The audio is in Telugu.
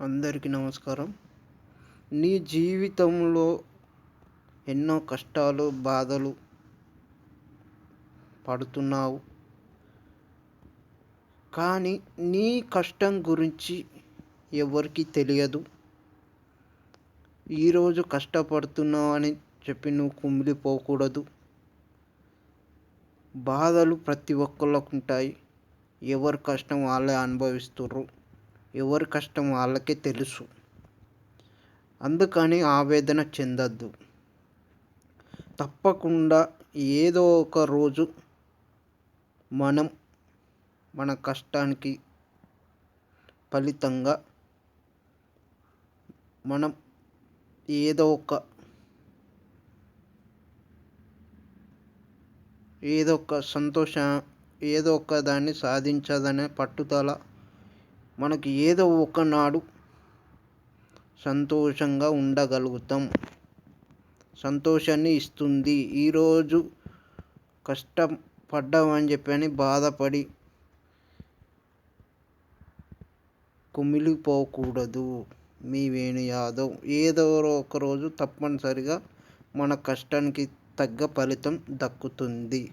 అందరికీ నమస్కారం. నీ జీవితంలో ఎన్నో కష్టాలు బాధలు పడుతున్నావు. కానీ నీ కష్టం గురించి ఎవరికి తెలియదు. ఈరోజు కష్టపడుతున్నావు అని చెప్పి నువ్వు కుమిలిపోకూడదు. బాధలు ప్రతి ఒక్కళ్ళకు ఉంటాయి ఎవరి కష్టం వాళ్ళే అనుభవిస్తుర్రు. ఎవరి కష్టం వాళ్ళకే తెలుసు. అందుకని ఆవేదన చెందద్దు. తప్పకుండా ఏదో ఒక రోజు మనం మన కష్టానికి ఫలితంగా మనం ఏదో ఒక ఏదో ఒక సంతోష ఏదో ఒక దాన్ని సాధించదనే పట్టుదల మనకి ఏదో ఒకనాడు సంతోషంగా ఉండగలుగుతాం. సంతోషాన్ని ఇస్తుంది. ఈరోజు కష్టపడ్డామని చెప్పని బాధపడి కుమిలిపోకూడదు. మీ వేణు యాదవ్ ఏదో ఒక రోజు తప్పనిసరిగా మన కష్టానికి తగ్గ ఫలితం దక్కుతుంది.